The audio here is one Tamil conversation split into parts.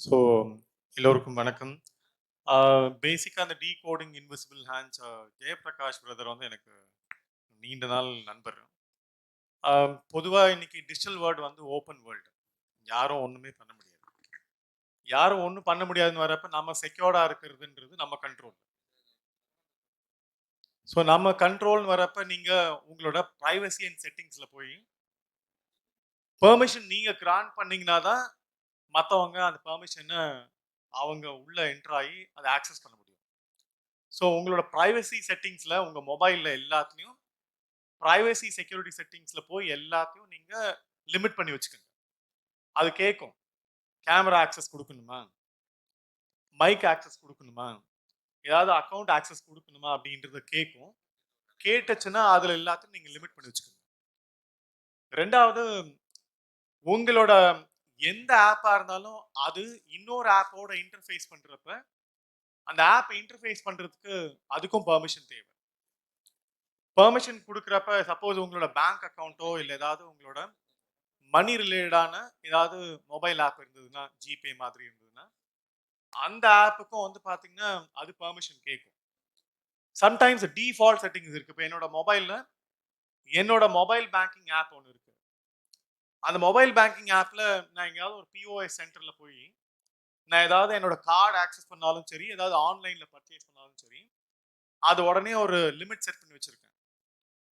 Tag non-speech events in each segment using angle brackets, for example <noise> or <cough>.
ஸோ எல்லோருக்கும் வணக்கம். பேசிக்காக அந்த decoding invisible hands Jayaprakash brother வந்து எனக்கு நீண்ட நாள் நண்பர். பொதுவாக இன்னைக்கு டிஜிட்டல் வேர்ல்டு வந்து ஓப்பன் வேர்ல்டு யாரும் ஒன்றுமே பண்ண முடியாது. யாரும் ஒன்றும் பண்ண முடியாதுன்னு வரப்ப நம்ம செக்யூர்டாக இருக்கிறதுன்றது நம்ம கண்ட்ரோல் ஸோ நம்ம கண்ட்ரோல்னு வரப்ப நீங்கள் உங்களோட ப்ரைவசி அண்ட் செட்டிங்ஸில் போய் பெர்மிஷன் நீங்கள் கிராண்ட் பண்ணிங்கன்னா தான் மற்றவங்க அந்த பெர்மிஷனை அவங்க உள்ளே என்ட்ராகி ஆகி அதை ஆக்சஸ் பண்ண முடியும். ஸோ உங்களோட ப்ரைவசி செட்டிங்ஸில் உங்கள் மொபைலில் எல்லாத்துலேயும் ப்ரைவசி செக்யூரிட்டி செட்டிங்ஸில் போய் எல்லாத்தையும் நீங்கள் லிமிட் பண்ணி வச்சுக்கோங்க. அது கேட்கும் கேமரா ஆக்சஸ் கொடுக்கணுமா? மைக் ஆக்சஸ் கொடுக்கணுமா? ஏதாவது அக்கௌண்ட் ஆக்சஸ் கொடுக்கணுமா? அப்படின்றத கேட்கும் கேட்டுச்சுன்னா அதில் எல்லாத்தையும் நீங்கள் லிமிட் பண்ணி வச்சுக்கோங்க. ரெண்டாவது உங்களோட எந்த ஆப்பாக இருந்தாலும் அது இன்னொரு ஆப்போட இன்டர்ஃபேஸ் பண்ணுறப்ப அந்த ஆப் இன்டர்ஃபேஸ் பண்ணுறதுக்கு அதுக்கும் பர்மிஷன் தேவை. பர்மிஷன் கொடுக்குறப்ப சப்போஸ் உங்களோட பேங்க் அக்கௌண்ட்டோ இல்லை ஏதாவது உங்களோட மணி ரிலேட்டடான ஏதாவது மொபைல் ஆப் இருந்ததுன்னா ஜிபே மாதிரி இருந்ததுன்னா அந்த ஆப்புக்கும் வந்து பார்த்தீங்கன்னா அது பர்மிஷன் கேட்கும் சம்டைம்ஸ் டிஃபால்ட் செட்டிங்ஸ் இருக்குது இப்போ என்னோட மொபைலில் என்னோட மொபைல் பேங்கிங் ஆப் ஒன்று இருக்குது அந்த மொபைல் பேங்கிங் ஆப்பில் நான் எங்கேயாவது ஒரு பிஓஎஸ் சென்டரில் போய் நான் ஏதாவது என்னோட கார்டு ஆக்சஸ் பண்ணாலும் சரி ஏதாவது ஆன்லைனில் பர்ச்சேஸ் பண்ணாலும் சரி அது உடனே ஒரு லிமிட் செட் பண்ணி வச்சுருக்கேன்.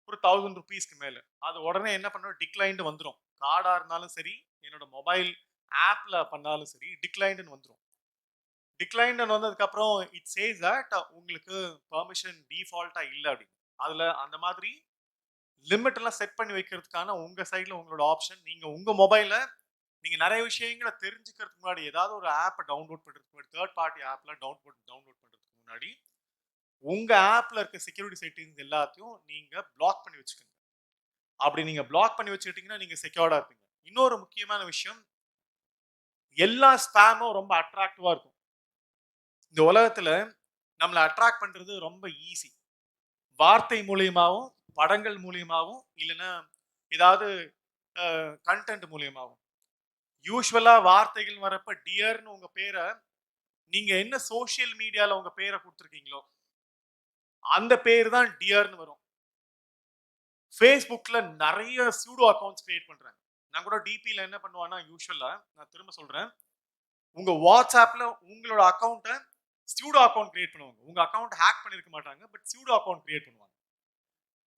ஒரு தௌசண்ட் ருபீஸ்க்கு மேலே. அது உடனே என்ன பண்ணணும்? டிக்ளைண்டு வந்துடும் கார்டாக இருந்தாலும் சரி என்னோட மொபைல் ஆப்பில் பண்ணாலும் சரி டிக்ளைண்டுன்னு வந்துடும் டிக்ளைண்டுன்னு வந்ததுக்கப்புறம் இட் சேஸ் தட் உங்களுக்கு பெர்மிஷன் டிஃபால்ட்டாக இல்லை அப்படின்னு. அதில் அந்த மாதிரி லிமிட் எல்லாம் செட் பண்ணி வைக்கிறதுக்கான உங்கள் சைடில் உங்களோட ஆப்ஷன். நீங்கள் உங்கள் மொபைலில் நீங்கள் நிறைய விஷயங்களை தெரிஞ்சுக்கிறதுக்கு முன்னாடி ஏதாவது ஒரு ஆப்பை டவுன்லோட் பண்ணுறதுக்கு முன்னாடி தேர்ட் பார்ட்டி ஆப்பில் டவுன்லோட் டவுன்லோட் பண்ணுறதுக்கு முன்னாடி உங்கள் ஆப்பில் இருக்க செக்யூரிட்டி செட்டிங்ஸ் எல்லாத்தையும் நீங்கள் பிளாக் பண்ணி வச்சுக்கோங்க. அப்படி நீங்கள் பிளாக் பண்ணி வச்சுக்கிட்டீங்கன்னா நீங்கள் செக்யூர்டாக இருப்பீங்க. இன்னொரு முக்கியமான விஷயம் எல்லா ஸ்பேமும் ரொம்ப அட்ராக்டிவாக இருக்கும். இந்த உலகத்தில் நம்மளை அட்ராக்ட் பண்ணுறது ரொம்ப ஈஸி வார்த்தை மூலியமாகவும் படங்கள் மூலியமாகவும் இல்லைன்னா ஏதாவது கண்டென்ட் மூலியமாகவும் யூஸ்வலாக வார்த்தைகள் வரப்ப டியர்னு உங்கள் பேரை நீங்கள் என்ன சோஷியல் மீடியாவில் உங்கள் பேரை கொடுத்துருக்கீங்களோ அந்த பேர் தான் டியர்னு வரும். ஃபேஸ்புக்கில் நிறைய சூடோ அக்கௌண்ட்ஸ் கிரியேட் பண்ணுறேன் நான் கூட டிபியில் என்ன பண்ணுவான்னா யூஸ்வலாக நான் திரும்ப சொல்கிறேன் உங்கள் வாட்ஸ்அப்பில் உங்களோட அக்கௌண்ட்டை சூடோ அக்கௌண்ட் கிரியேட் பண்ணுவாங்க. உங்கள் அக்கௌண்ட் ஹேக் பண்ணியிருக்க மாட்டாங்க பட் சூடோ அக்கௌண்ட் கிரியேட் பண்ணுவாங்க.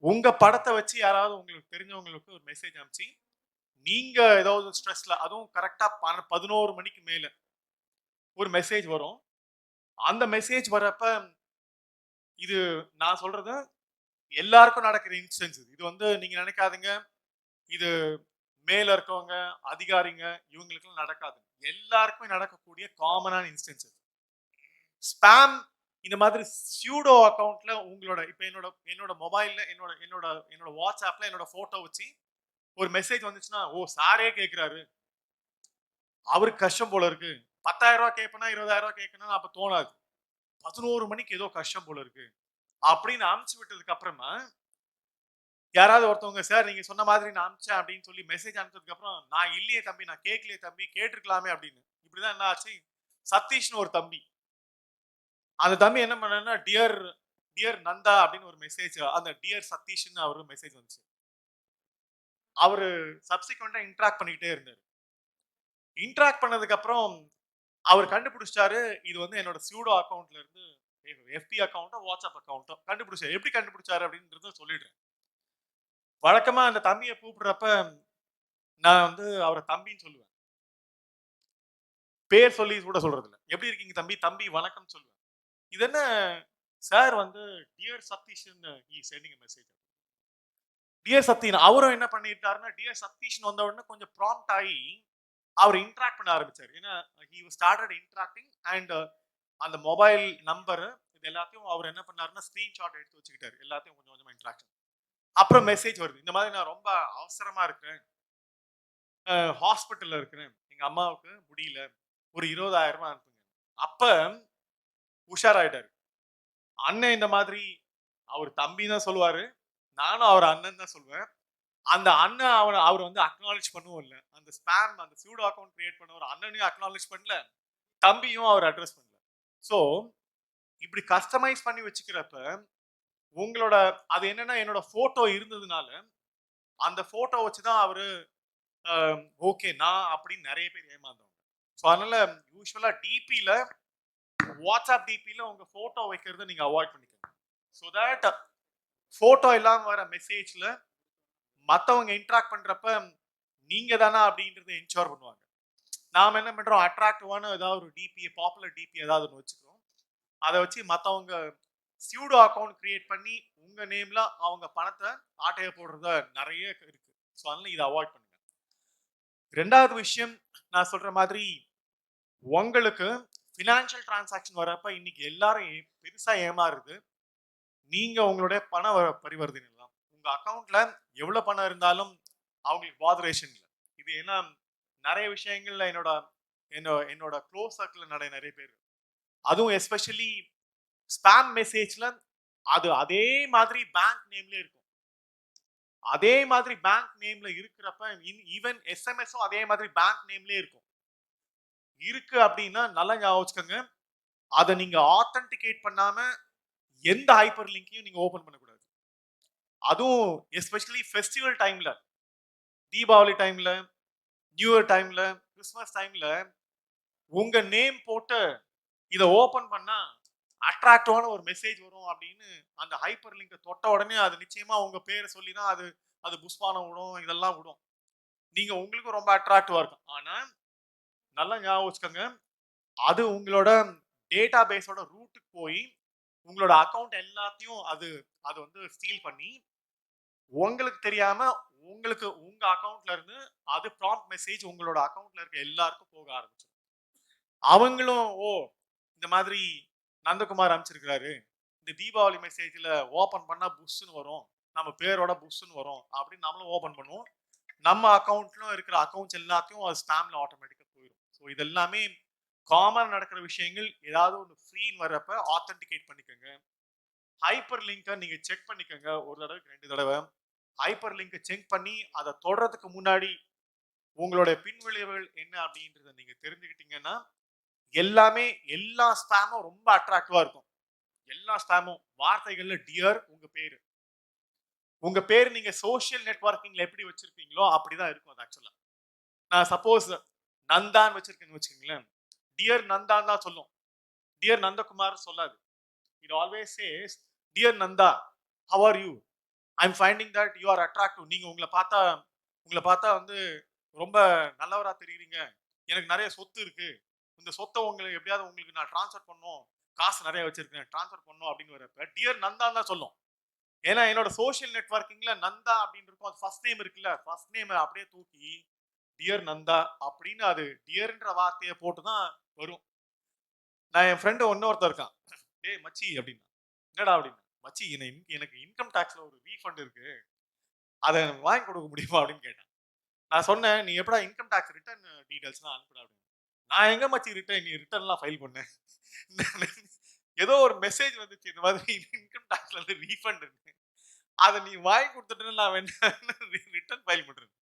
உங்க படத்தை வச்சு யாராவது உங்களுக்கு தெரிஞ்சவங்களுக்கு ஒரு மெசேஜ் அனுப்பிச்சு நீங்க ஏதாவது ஸ்ட்ரெஸ்ல அதுவும் கரெக்டா பதினோரு மணிக்கு மேல ஒரு மெசேஜ் வரும். அந்த மெசேஜ் வரப்ப இது நான் சொல்றது எல்லாருக்கும் நடக்கிற இன்சிடென்ஸ் இது. வந்து நீங்க நினைக்காதுங்க. இது மேல இருக்கவங்க அதிகாரிங்க இவங்களுக்கெல்லாம் நடக்காது. எல்லாருக்குமே நடக்கக்கூடிய காமனான இன்ஸ்டன்ஸ் ஸ்பேம் இந்த மாதிரி சியூடோ அக்கௌண்ட்ல உங்களோட இப்போ என்னோட என்னோட மொபைல்ல என்னோட என்னோட என்னோட வாட்ஸ்அப்ல என்னோட போட்டோ வச்சு ஒரு மெசேஜ் வந்துச்சுன்னா ஓ சாரே கேட்குறாரு அவருக்கு கஷ்டம் போல இருக்கு. பத்தாயிரம் ரூபா கேட்பனா இருபதாயிரம் ரூபா கேட்கணும் அப்போ தோணாது. பதினோரு மணிக்கு ஏதோ கஷ்டம் போல இருக்கு. அப்படின்னு அமுச்சு விட்டதுக்கு அப்புறமா யாராவது ஒருத்தவங்க சார் நீங்க சொன்ன மாதிரி நான் அமிச்சேன் அப்படின்னு சொல்லி மெசேஜ் அனுப்பிச்சதுக்கு அப்புறம் நான் இல்லையே தம்பி நான் கேட்கலையே தம்பி கேட்டிருக்கலாமே அப்படின்னு. இப்படிதான் என்ன ஆச்சு? சதீஷ்னு ஒரு தம்பி. அந்த தம்பி என்ன பண்ணனா டியர் டியர் நந்தா அப்படின்னு ஒரு மெசேஜ் அந்த டியர் சதீஷ்னு அவரு மெசேஜ் வந்துச்சு. அவரு சப்சிக்வெண்டா இன்ட்ராக்ட் பண்ணிக்கிட்டே இருந்தார். இன்ட்ராக்ட் பண்ணதுக்கு அப்புறம் அவர் கண்டுபிடிச்சிட்டாரு இது வந்து என்னோட சியூடோ அக்கௌண்ட்ல இருந்து எஃபி அக்கௌண்ட்டோ வாட்ஸ்அப் அக்கௌண்ட்டோ கண்டுபிடிச்சாரு. எப்படி கண்டுபிடிச்சாரு அப்படின்றத சொல்லிடுறேன். வழக்கமா அந்த தம்பியை கூப்பிடுறப்ப நான் வந்து அவரை தம்பின்னு சொல்லுவேன். பேர் சொல்லி கூட சொல்றது இல்லை எப்படி இருக்கீங்க தம்பி? தம்பி வணக்கம் சொல்லுவேன். இது என்ன? சார் வந்து டியர் சதீஷன் ஈ சென்டிங் மெசேஜ் டியர் சத்தீன் அவரும் என்ன பண்ணிட்டாருன்னா டியர் சதீஷன் வந்த உடனே கொஞ்சம் ப்ராம்ட் ஆகி அவர் இன்ட்ராக்ட் பண்ண ஆரம்பிச்சார். ஏன்னா ஹி ஸ்டார்டட் இன்ட்ராக்டிங் அண்ட் அந்த மொபைல் நம்பர் இது எல்லாத்தையும் அவர் என்ன பண்ணாருன்னா ஸ்க்ரீன்ஷாட் எடுத்து வச்சுக்கிட்டாரு. எல்லாத்தையும் கொஞ்சம் கொஞ்சமாக இன்ட்ராக்ஷன் அப்புறம் மெசேஜ் வருது. இந்த மாதிரி நான் ரொம்ப அவசரமாக இருக்கிறேன். ஹாஸ்பிட்டலில் இருக்கிறேன். எங்கள் அம்மாவுக்கு முடியல. ஒரு இருபதாயிரம் ரூபாய் அனுப்புங்க. அப்போ உஷாராயிட்டாரு. அண்ணன் இந்த மாதிரி அவர் தம்பி தான் சொல்லுவாரு. நானும் அவர் அண்ணன் தான் சொல்லுவேன். அந்த அண்ணன் அவர் அவர் வந்து அக்னாலேஜ் பண்ணவும் இல்லை. அந்த ஸ்பேம் அந்த சூடோ அக்கௌண்ட் கிரியேட் பண்ண ஒரு அண்ணனையும் அக்னாலேஜ் பண்ணல. தம்பியும் அவர் அட்ரஸ் பண்ணல. ஸோ இப்படி கஸ்டமைஸ் பண்ணி வச்சுக்கிறப்ப உங்களோட அது என்னன்னா என்னோட ஃபோட்டோ இருந்ததுனால அந்த ஃபோட்டோ வச்சு தான் அவர் ஓகே நான் அப்படின்னு நிறைய பேர் ஏமாந்தவங்க. ஸோ அதனால யூஸ்வலாக டிபியில் வாட்ஸ்அப் டிபியில் உங்கள் ஃபோட்டோ வைக்கிறத நீங்கள் அவாய்ட் பண்ணிக்கோங்க. ஸோ தட் ஃபோட்டோ இல்லாமல் வர மெசேஜில் மற்றவங்க இன்ட்ராக்ட் பண்ணுறப்ப நீங்கள் தானா அப்படின்றத என்ஷோர் பண்ணுவாங்க. நாம் என்ன பண்ணுறோம் அட்ராக்டிவான ஏதாவது ஒரு டிபி பாப்புலர் டிபி ஏதாவது ஒன்று வச்சுக்கிறோம். அதை வச்சு மற்றவங்க சியூடோ அக்கௌண்ட் க்ரியேட் பண்ணி உங்கள் நேமில் அவங்க பணத்தை ஆட்டையை போடுறத நிறைய இருக்குது ஸோ அதனால் இதை அவாய்ட் பண்ணுங்கள் ரெண்டாவது விஷயம் நான் சொல்கிற மாதிரி உங்களுக்கு ஃபினான்ஷியல் டிரான்சாக்ஷன் வரப்ப இன்னைக்கு எல்லாரும் பெருசாக பெருசா ஏமாறுது. நீங்க உங்களுடைய பண பரிவர்த்தனை எல்லாம் உங்க அக்கௌண்ட்ல எவ்வளவு பணம் இருந்தாலும் அவங்களுக்கு பாதரேஷன் இல்லை. இது ஏன்னா நிறைய விஷயங்கள்ல என்னோட என்னோட என்னோட க்ளோஸ் சர்க்கிள் நிறைய நிறைய பேர் அதுவும் எஸ்பெஷலி ஸ்பேம் மெசேஜ்ல அது அதே மாதிரி பேங்க் நேம்ல இருக்கும். அதே மாதிரி பேங்க் நேம்ல இருக்கிறப்ப ஈவன் எஸ்எம்எஸும் அதே மாதிரி பேங்க் நேம்லேயே இருக்கும். இருக்கு அப்படின்னா நல்லா ஞாபகம் வச்சுக்கோங்க. அதை நீங்க ஆத்தென்டிகேட் பண்ணாம எந்த ஹைப்பர் லிங்கையும் நீங்க ஓபன் பண்ணக்கூடாது. அதுவும் எஸ்பெஷலி ஃபெஸ்டிவல் டைம்ல தீபாவளி டைம்ல நியூ இயர் டைம்ல கிறிஸ்மஸ் டைம்ல உங்க நேம் போட்டு இதை ஓபன் பண்ணா அட்ராக்டிவான ஒரு மெசேஜ் வரும் அப்படின்னு அந்த ஹைப்பர் லிங்கை தொட்ட உடனே அது நிச்சயமா உங்க பேரை சொல்லி தான் அது அது புஷ்பானம் விடும் இதெல்லாம் விடும். நீங்க உங்களுக்கும் ரொம்ப அட்ராக்டிவா இருக்கும். ஆனா நல்லா ஞாபகம் வச்சுக்கோங்க. அது உங்களோட டேட்டா பேஸோட ரூட்டுக்கு போய் உங்களோட அக்கவுண்ட் எல்லாத்தையும் அது அது வந்து ஸ்டீல் பண்ணி உங்களுக்கு தெரியாம உங்களுக்கு உங்க அக்கௌண்ட்ல இருந்து அது ப்ராம்ப்ட் மெசேஜ் உங்களோட அக்கௌண்ட்ல இருக்க எல்லாருக்கும் போக ஆரம்பிச்சிடும் அவங்களும் ஓ இந்த மாதிரி நந்தகுமார் அமைச்சிருக்கிறாரு இந்த தீபாவளி மெசேஜில் ஓப்பன் பண்ணால் புஷ்ஷுன்னு வரும். நம்ம பேரோட புஷ்ஷுன்னு வரும். அப்படின்னு நம்மளும் ஓப்பன் பண்ணுவோம். நம்ம அக்கௌண்ட்லும் இருக்கிற அக்கௌண்ட்ஸ் எல்லாத்தையும் அது ஸ்டாம்ல ஆட்டோமேட்டிக் ஸோ இதெல்லாமே காமனாக நடக்கிற விஷயங்கள் ஏதாவது ஒன்று ஃப்ரீன்னு வர்றப்ப ஆத்தென்டிகேட் பண்ணிக்கோங்க. ஹைப்பர் லிங்கை நீங்கள் செக் பண்ணிக்கோங்க. ஒரு தடவைக்கு ரெண்டு தடவை. ஹைப்பர் லிங்கை செக் பண்ணி அதை தொடுறதுக்கு முன்னாடி உங்களுடைய பின்விளைவுகள் என்ன அப்படின்றத நீங்கள் தெரிஞ்சுக்கிட்டீங்கன்னா எல்லாமே எல்லா ஸ்பேமும் ரொம்ப அட்ராக்டிவாக இருக்கும். எல்லா ஸ்பேமும் வார்த்தைகளில் டியர் உங்கள் பேர். உங்கள் பேர் நீங்கள் சோஷியல் நெட்ஒர்க்கிங்கில் எப்படி வச்சுருக்கீங்களோ அப்படி தான் இருக்கும் அது ஆக்சுவலாக நான் சப்போஸ் நந்தான் வச்சிருக்கேன்னு வச்சுக்கோங்களேன். டியர் நந்தான் தான் சொல்லும். டியர் நந்தகுமார் சொல்லாது. It always says dear Nanda how are you I am finding that you are attractive நீங்கள் உங்களை பார்த்தா உங்களை பார்த்தா வந்து ரொம்ப நல்லவராக தெரியுறீங்க. எனக்கு நிறைய சொத்து இருக்குது இந்த சொத்தை உங்களை எப்படியாவது உங்களுக்கு நான் ட்ரான்ஸ்ஃபர் பண்ணோம் காசு நிறைய வச்சிருக்கேன். ட்ரான்ஸ்ஃபர் பண்ணும் அப்படின்னு வரப்ப டியர் நந்தான் தான் சொல்லும். ஏன்னா என்னோட சோஷியல் நெட்வொர்க்கிங்ல நந்தா அப்படின்னு இருக்கும். அது ஃபர்ஸ்ட் நேம் இருக்குல்ல. ஃபர்ஸ்ட் நேம் அப்படியே தூக்கி டியர் நந்தா அப்படின்னு அது டியர்ன்ற வார்த்தையை போட்டு தான் வரும். நான் என் ஃப்ரெண்டு ஒன்னொருத்தர் இருக்கான். டேய் மச்சி அப்படின்னா. என்னடா அப்படின்னா? மச்சி எனக்கு எனக்கு இன்கம் டேக்ஸில் ஒரு ரீஃபண்ட் இருக்கு. அதை வாங்கி கொடுக்க முடியுமா அப்படின்னு கேட்டேன். நான் சொன்னேன் நீ எப்படா இன்கம் டேக்ஸ் ரிட்டர்ன் டீட்டெயில்ஸ்லாம் அனுப்புடா அப்படின்னு. நான் எங்கே மச்சி ரிட்டர்ன் நீ ரிட்டர்ன்லாம் ஃபைல் பண்ணேன் ஏதோ ஒரு மெசேஜ் வந்துச்சு இந்த மாதிரி இன்கம் டேக்ஸ்ல இருந்து ரீஃபண்ட் இருக்கு அதை நீ வாங்கி கொடுத்துட்டு நான் வேணா ரிட்டர்ன் ஃபைல் பண்ணுறேன்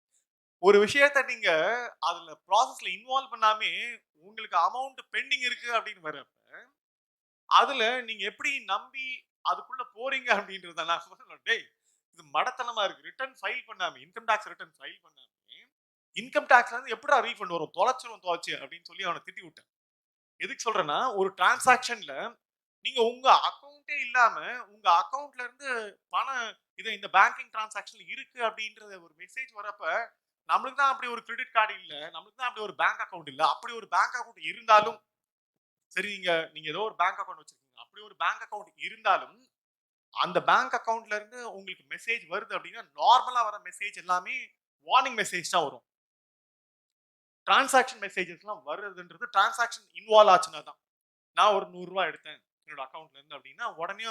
ஒரு விஷயத்த நீங்க அதுல ப்ராசஸ்ல இன்வால்வ் பண்ணாமே உங்களுக்கு அமௌண்ட் பெண்டிங் இருக்கு அப்படின்னு வரப்ப அதுல நீங்க எப்படி நம்பி அதுக்குள்ள போறீங்க அப்படின்றத நான் <laughs> சொல்லணும். டேய் இது மடத்தனமா இருக்கு. ரிட்டர்ன் ஃபைல் பண்ணாமே. இன்கம் டேக்ஸ் ரிட்டர்ன் ஃபைல் பண்ணாமே. இன்கம் டேக்ஸ்ல இருந்து எப்படா ரீஃபண்ட் வரும்? தொலைச்சிரும் தொலைச்சு அப்படின்னு சொல்லி அவனை திட்டி விட்டேன். எதுக்கு சொல்றேன்னா ஒரு டிரான்சாக்ஷன்ல நீங்க உங்க அக்கௌண்ட்டே இல்லாம உங்க அக்கௌண்ட்ல இருந்து பணம் இது இந்த பேங்கிங் டிரான்சாக்ஷன்ல இருக்கு அப்படின்றத ஒரு மெசேஜ் வரப்ப நம்மளுக்கு தான் அப்படி ஒரு கிரெடிட் கார்டு இல்லை. நம்மளுக்கு தான் அப்படி ஒரு பேங்க் அக்கவுண்ட் இல்லை. அப்படி ஒரு பேங்க் அக்கௌண்ட் இருந்தாலும் சரி நீங்க நீங்க ஏதோ ஒரு பேங்க் அக்கௌண்ட் வச்சிருக்கீங்க. அப்படி ஒரு பேங்க் அக்கவுண்ட் இருந்தாலும் அந்த பேங்க் அக்கௌண்ட்ல இருந்து உங்களுக்கு மெசேஜ் வருது அப்படின்னா நார்மலா வர மெசேஜ் எல்லாமே வார்னிங் மெசேஜ் தான் வரும். டிரான்சாக்ஷன் மெசேஜஸ்லாம் வருதுன்றது டிரான்சாக்ஷன் இன்வால்வ் ஆச்சுன்னா தான். நான் ஒரு நூறுரூவா எடுத்தேன் என்னோட அக்கௌண்ட்ல இருந்து அப்படின்னா உடனே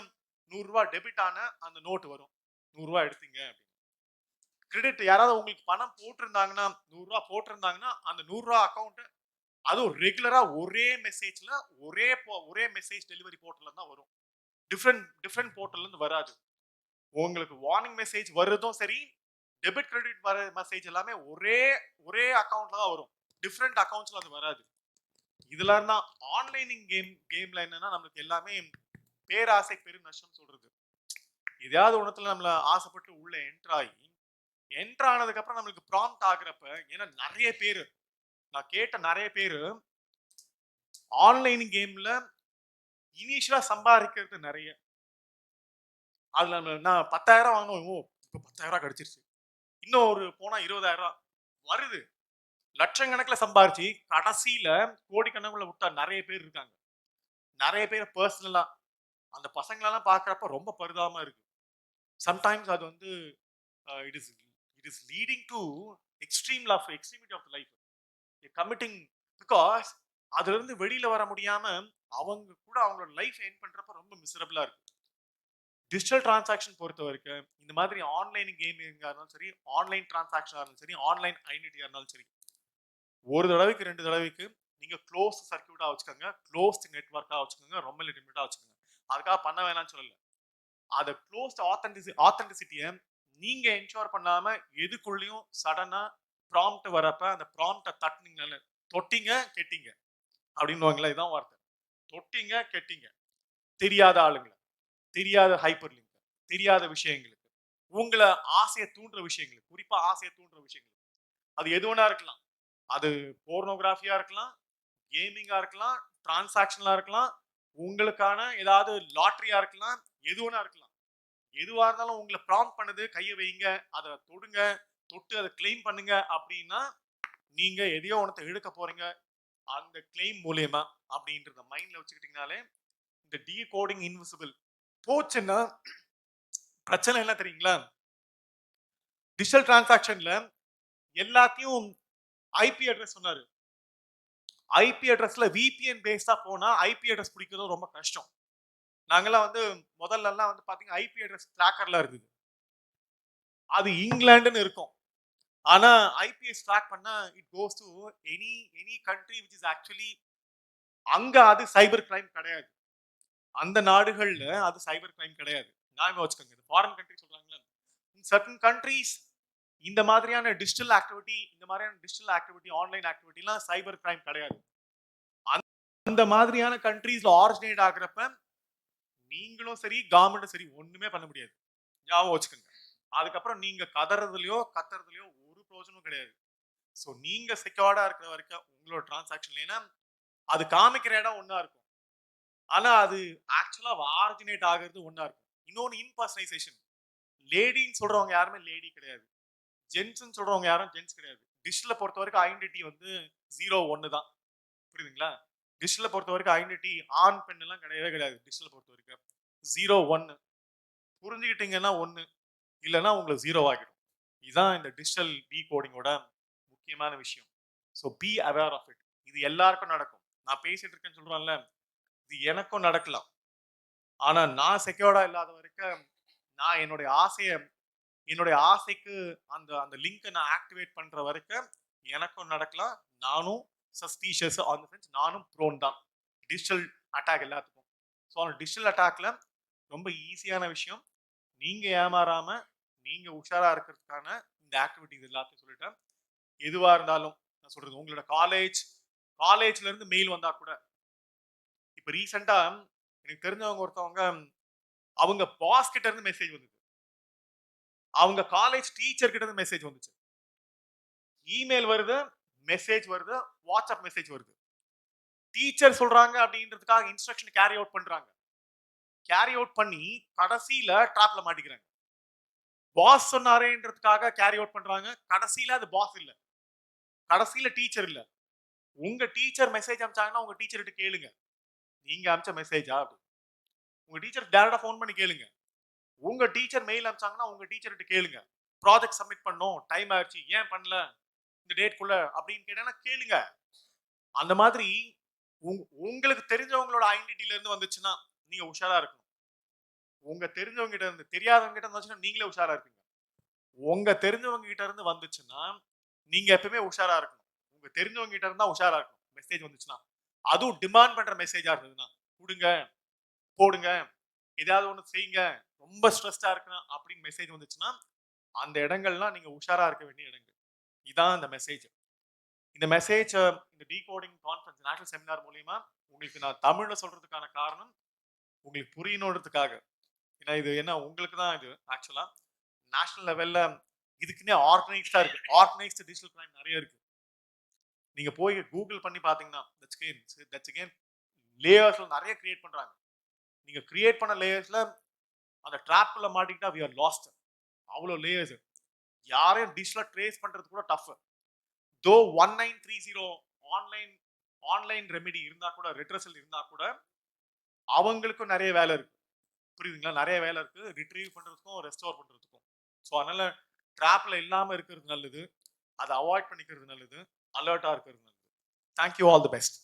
நூறுரூவா டெபிட் ஆன அந்த நோட்டு வரும். நூறுரூவா எடுத்தீங்க அப்படின்னு. கிரெடிட் யாராவது உங்களுக்கு பணம் போட்டிருந்தாங்கன்னா நூறுரூவா போட்டிருந்தாங்கன்னா அந்த நூறுரூவா அக்கௌண்ட் அதுவும் ரெகுலராக ஒரே மெசேஜில் ஒரே போ ஒரே மெசேஜ் டெலிவரி போர்ட்டலில் தான் வரும். டிஃப்ரெண்ட் டிஃப்ரெண்ட் போர்ட்டல்லேருந்து வராது. உங்களுக்கு வார்னிங் மெசேஜ் வருதும் சரி டெபிட் கிரெடிட் வர மெசேஜ் எல்லாமே ஒரே ஒரே அக்கௌண்ட்ல தான் வரும். டிஃப்ரெண்ட் அக்கௌண்ட்ஸ்ல அது வராது. இதுல இருந்தா ஆன்லைனிங் கேம் கேம்ல என்னன்னா நம்மளுக்கு எல்லாமே பேராசை பெரும் நஷ்டம் சொல்றது. எதையாவது ஒண்ணுத்துல நம்மள ஆசைப்பட்டு உள்ள என்ட்ராயி என்ட்ரு ஆனதுக்கப்புறம் நம்மளுக்கு ப்ராம்ப்ட் ஆகுறப்ப ஏன்னா நிறைய பேர் நான் கேட்ட நிறைய பேர் ஆன்லைன் கேமில் இனிஷியலாக சம்பாதிக்கிறது நிறைய. அதில் நம்ம நான் பத்தாயிரம் வாங்கினோம் ஓ இப்போ பத்தாயிரம் கிடச்சிருச்சு. இன்னும் ஒரு போனால் இருபதாயிரம் வருது. லட்சக்கணக்கில் சம்பாரிச்சு கடைசியில் கோடிக்கணக்கில் விட்டா நிறைய பேர் இருக்காங்க. நிறைய பேர் பர்சனலாக அந்த பசங்களெல்லாம் பார்க்குறப்ப ரொம்ப பரிதாபமாக இருக்குது சம்டைம்ஸ் அது வந்து it is it is leading to extreme laugh extremity of life committing because அதுல இருந்து வெளியில வர முடியாமல் அவங்க கூட அவங்களோட லைஃப் என் பண்றப்ப ரொம்ப மிசரபிளாக இருக்கு. டிஜிட்டல் டிரான்சாக்ஷன் பொறுத்த வரைக்கும் இந்த மாதிரி ஆன்லைன் கேமிங்காக இருந்தாலும் சரி ஆன்லைன் டிரான்சாக்ஷனாக இருந்தாலும் சரி ஆன்லைன் ஐடென்டிட்டியாக இருந்தாலும் சரி ஒரு தடவைக்கு ரெண்டு தடவைக்கு நீங்க க்ளோஸ் சர்க்கியூட்டாக வச்சுக்கோங்க க்ளோஸ் நெட்ஒர்க்காக வச்சுக்கோங்க ரொம்ப லிமிட்டாக வச்சுக்கோங்க. அதுக்காக பண்ண வேணாம்னு சொல்லலை. அதை க்ளோஸ்ட் ஆத்தன்டிசி ஆத்தன்டிசிட்டியை நீங்க என்ஷோர் பண்ணாம எதுக்குள்ளேயும் சடனா ப்ராம்ப்ட் வரப்ப அந்த ப்ராம்ப்டை தட்டுனீங்க தொட்டிங்க கெட்டிங்க. அப்படின்னுவாங்களா இதான் வார்த்தை. தொட்டிங்க கெட்டிங்க. தெரியாத ஆளுங்களை தெரியாத ஹைப்பர் லிங்க் தெரியாத விஷயங்களுக்கு உங்களை ஆசையை தூண்டுற விஷயங்களுக்கு குறிப்பா ஆசையை தூண்டுற விஷயங்களுக்கு. அது எது வேணா இருக்கலாம். அது போர்னோகிராஃபியா இருக்கலாம் கேமிங்கா இருக்கலாம் டிரான்சாக்ஷனலா இருக்கலாம் உங்களுக்கான ஏதாவது லாட்ரியா இருக்கலாம் எது வேணா இருக்கலாம். எதுவாக இருந்தாலும் உங்களை ப்ராம்ப்ட் பண்ணுது கையை வைங்க அதை தொடுங்க தொட்டு அதை கிளைம் பண்ணுங்க அப்படின்னா நீங்க எதையோ ஒன்றத்தை எடுக்க போறீங்க. அந்த கிளைம் மூலியமா அப்படின்றத மைண்ட்ல வச்சுக்கிட்டீங்கனாலே இந்த டி கோடிங் இன்விசிபிள் போச்சுன்னா பிரச்சனை என்ன தெரியுங்களா? டிஜிட்டல் டிரான்சாக்ஷன்ல எல்லாத்தையும் ஐபி அட்ரஸ் சொன்னாரு. ஐபி அட்ரஸ்ல விபிஎன் பேஸ்டா போனா ஐபி அட்ரஸ் பிடிக்கிறது ரொம்ப கஷ்டம். நாங்கெல்லாம் வந்து முதல்லலாம் வந்து பார்த்தீங்கன்னா ஐபி அட்ரஸ் ட்ராக்கர்லாம் இருக்குது அது இங்கிலாண்டுன்னு இருக்கும். ஆனால் ஐபிஎஸ் ட்ராக் பண்ணால் it goes to any any country which is actually அங்கே அது சைபர் கிரைம் கிடையாது. அந்த நாடுகளில் அது சைபர் கிரைம் கிடையாது. ஞாபகம் வச்சுக்கோங்க இது ஃபாரின் கண்ட்ரி சொல்கிறாங்களே இன் சர்டன் கண்ட்ரீஸ் இந்த மாதிரியான டிஜிட்டல் ஆக்டிவிட்டி இந்த மாதிரியான டிஜிட்டல் ஆக்டிவிட்டி ஆன்லைன் ஆக்டிவிட்டிலாம் சைபர் கிரைம் கிடையாது. அந்த மாதிரியான கண்ட்ரீஸில் ஆரிஜினேட் ஆகுறப்ப நீங்களும் சரி கவர்மெண்ட்டும் சரி ஒண்ணுமே பண்ண முடியாது. ஞாபகம் வச்சுக்கோங்க. அதுக்கப்புறம் நீங்க கதறதுலயோ கத்துறதுலயோ ஒரு பிரோஜனமும் கிடையாது. ஸோ நீங்க செக்யூர்டா இருக்கிற வரைக்கும் உங்களோட டிரான்சாக்ஷன் ஏன்னா அது காமிக்கிற இடம் ஒன்றா இருக்கும். ஆனால் அது ஆக்சுவலாக ஆரிஜினேட் ஆகிறது ஒன்றா இருக்கும். இன்னொன்று இம்பர்சனைசேஷன் லேடின்னு சொல்கிறவங்க யாருமே லேடி கிடையாது. ஜென்ஸ்ன்னு சொல்கிறவங்க யாரும் ஜென்ஸ் கிடையாது. டிஷ்ஷில் பொறுத்த வரைக்கும் ஐடென்டிட்டி வந்து ஜீரோ ஒன்று தான். புரியுதுங்களா? டிஜிட்டலை பொறுத்த வரைக்கும் ஐடென்டிட்டி ஆண் பெண் எல்லாம் கிடையவே கிடையாது. டிஜிட்டலை பொறுத்த வரைக்கும். ஜீரோ ஒன்று புரிஞ்சுக்கிட்டீங்கன்னா ஒன்று இல்லைன்னா உங்களுக்கு ஜீரோ ஆகிடும் இதுதான் இந்த டிஜிட்டல் டீ கோடிங்கோட முக்கியமான விஷயம். So be aware of it இது எல்லாருக்கும் நடக்கும். நான் பேசிட்டு இருக்கேன்னு சொல்கிறேன்ல இது எனக்கும் நடக்கலாம். ஆனால் நான் செக்யூர்டா இல்லாத வரைக்கும் நான் என்னுடைய ஆசையை என்னுடைய ஆசைக்கு அந்த அந்த லிங்கை நான் ஆக்டிவேட் பண்ணுற வரைக்கும் எனக்கும் நடக்கலாம். நானும் சஸ்பீஷியஸ் ஆன் சென்ஸ் நானும் ப்ரோன் தான். டிஜிட்டல் அட்டாக் எல்லாத்துக்கும். ஸோ அந்த டிஜிட்டல் அட்டாக்ல ரொம்ப ஈஸியான விஷயம். நீங்க ஏமாறாம நீங்க உஷாரா இருக்கிறதுக்கான இந்த ஆக்டிவிட்டிஸ் எல்லாத்தையும் சொல்லிட்டேன். எதுவா இருந்தாலும் நான் சொல்றது உங்களோட காலேஜ் காலேஜ்ல இருந்து மெயில் வந்தா கூட. இப்ப ரீசெண்டா எனக்கு தெரிஞ்சவங்க ஒருத்தவங்க அவங்க பாஸ் கிட்ட இருந்து மெசேஜ் வந்தது. அவங்க காலேஜ் டீச்சர் கிட்ட இருந்து மெசேஜ் வந்துச்சு. இமெயில் வருது. மெசேஜ் வருது வாட்ஸ்அப் மெசேஜ் வருது. டீச்சர் சொல்றாங்க அப்படின்றதுக்காக இன்ஸ்ட்ரக்ஷன் கேரி அவுட் பண்றாங்க. கேரி அவுட் பண்ணி கடைசியில ட்ராப்ல மாட்டிக்கிறாங்க. பாஸ் சொன்னாரேன்றதுக்காக கேரி அவுட் பண்றாங்க. கடைசியில அது பாஸ் இல்ல. கடைசியில டீச்சர் இல்ல. உங்க டீச்சர் மெசேஜ் அனுப்பிச்சாங்கன்னா உங்க டீச்சர்கிட்ட கேளுங்க. நீங்க அனுப்பிச்ச மெசேஜா அப்படி. உங்க டீச்சர் டேரக்டா ஃபோன் பண்ணி கேளுங்க. உங்க டீச்சர் மெயில் அனுப்பிச்சாங்கன்னா உங்க டீச்சர்கிட்ட கேளுங்க. ப்ராஜெக்ட் சப்மிட் பண்ணோம். டைம் ஆயிடுச்சு. ஏன் பண்ணல? இந்த டேட்குள்ள அப்படின்னு கேட்டா கேளுங்க. அந்த மாதிரி உங்களுக்கு தெரிஞ்சவங்களோட ஐடென்டிட்டில இருந்து வந்துச்சுன்னா நீங்க உஷாரா இருக்கணும். உங்க தெரிஞ்சவங்க கிட்ட இருந்து தெரியாதவங்க கிட்ட இருந்து வந்துச்சுன்னா நீங்களே உஷாரா இருப்பீங்க. உங்க தெரிஞ்சவங்க கிட்ட இருந்து வந்துச்சுன்னா நீங்க எப்பவுமே உஷாரா இருக்கணும். உங்க தெரிஞ்சவங்க கிட்ட இருந்தா உஷாரா இருக்கணும். மெசேஜ் வந்துச்சுன்னா. அதுவும் டிமாண்ட் பண்ற மெசேஜா இருந்ததுன்னா கொடுங்க போடுங்க ஏதாவது ஒன்று செய்யுங்க ரொம்ப ஸ்ட்ரெஸ்டா இருக்கணும் அப்படின்னு மெசேஜ் வந்துச்சுன்னா அந்த இடங்கள்லாம் நீங்க உஷாரா இருக்க வேண்டிய இடங்கள். இதான் அந்த மெசேஜ் இந்த மெசேஜ் இந்த டீகோடிங் கான்ஃபரன்ஸ் நேஷனல் செமினார் மூலியமா உங்களுக்கு நான் தமிழ்ல சொல்றதுக்கான காரணம் உங்களுக்கு புரியணுன்றதுக்காக. ஏன்னா இது என்ன உங்களுக்கு தான் இது ஆக்சுவலா நேஷனல் லெவல்ல இதுக்குன்னே ஆர்கனைஸ்டா இருக்கு. ஆர்கனைஸ்டு டிஜிட்டல் கிரைம் நிறைய இருக்கு. நீங்க போய் கூகுள் பண்ணி பாத்தீங்கன்னா தட்ஸ் கேன் தட்ஸ் அகேன் லேயர்ஸ்ல நிறைய கிரியேட் பண்றாங்க. நீங்க கிரியேட் பண்ண லேயர்ஸ்ல அந்த ட்ராப்ல மாட்டிக்கிட்டா வி ஆர் லாஸ்ட் அவ்வளோ லேயர்ஸ் யாரையும் டிஷ்ல ட்ரேஸ் பண்றது கூட tough though one nine three zero online online remedy இருந்தா கூட ரிட்ரஸல் இருந்தா கூட அவங்களுக்கும் நிறைய வேலை இருக்கு. புரியுதுங்களா? நிறைய வேலை இருக்கு. ரிட்ரீவ் பண்றதுக்கும் ரெஸ்டோர் பண்றதுக்கும். ஸோ அதனால ட்ராப்ல இல்லாம இருக்கிறது நல்லது. அதை அவாய்ட் பண்ணிக்கிறது நல்லது. அலர்ட்டா இருக்கிறது நல்லது. Thank you all the best